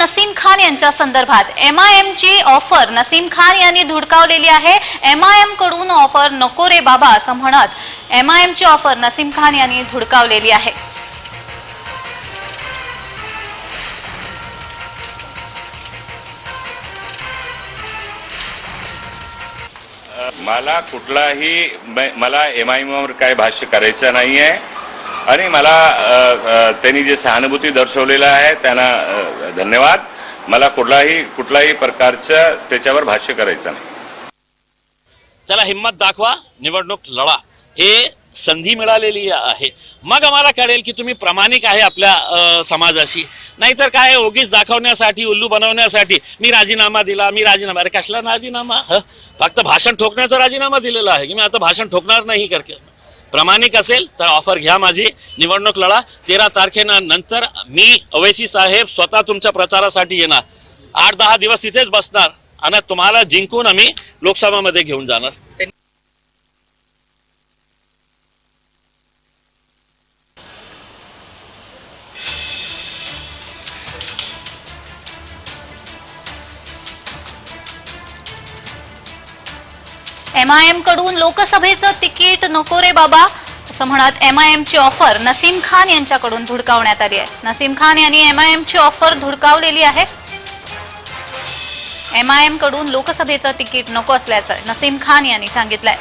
नसीम खान यांच्या संदर्भात M I M ची ऑफर नसीम खान यांनी धुडकावलेली आहे. एम आय एमकडून ऑफर नको रे बाबा असं म्हणत एम आय एम ची ऑफर नसीम खान यांनी धुडकावलेली आहे. मला कुठलाही मला एम आय वर काय भाष्य करायचं नाही आहे आणि मला त्यांनी जे सहानुभूती दर्शवलेलं आहे त्यांना धन्यवाद. मला कुठलाही कुठलाही प्रकारचं त्याच्यावर भाष्य करायचं नाही. चला हिंमत दाखवा निवडणूक लढा. हे संधी मिळालेली आहे. मग आम्हाला कळेल की तुम्ही प्रामाणिक आहे आपल्या समाजाशी. नाहीतर काय ओगीच दाखवण्यासाठी उल्लू बनवण्यासाठी मी राजीनामा दिला मी राजीनामा अरे कसला राजीनामा? फक्त भाषण ठोकण्याचा राजीनामा दिलेला आहे की मी आता भाषण ठोकणार नाही करके प्रामाणिक असेल तर ऑफर घ्या माझी. निवडणूक लढा. तेरा तारखेनंतर मी अवैसी साहेब स्वतः तुमच्या प्रचारासाठी येणार. आठ दहा दिवस तिथेच बसणार. आणि तुम्हाला जिंकून आम्ही लोकसभामध्ये घेऊन जाणार. एम आयकडून लोकसभेचं तिकीट नको रे बाबा असं म्हणत M I offer Naseem Khan यांच्याकडून धुडकावण्यात आली आहे. नसीम खान यांनी एम आय ऑफर धुडकावलेली आहे. एम आयकडून लोकसभेचं तिकीट नको असल्याचं नसीम खान यांनी सांगितलंय.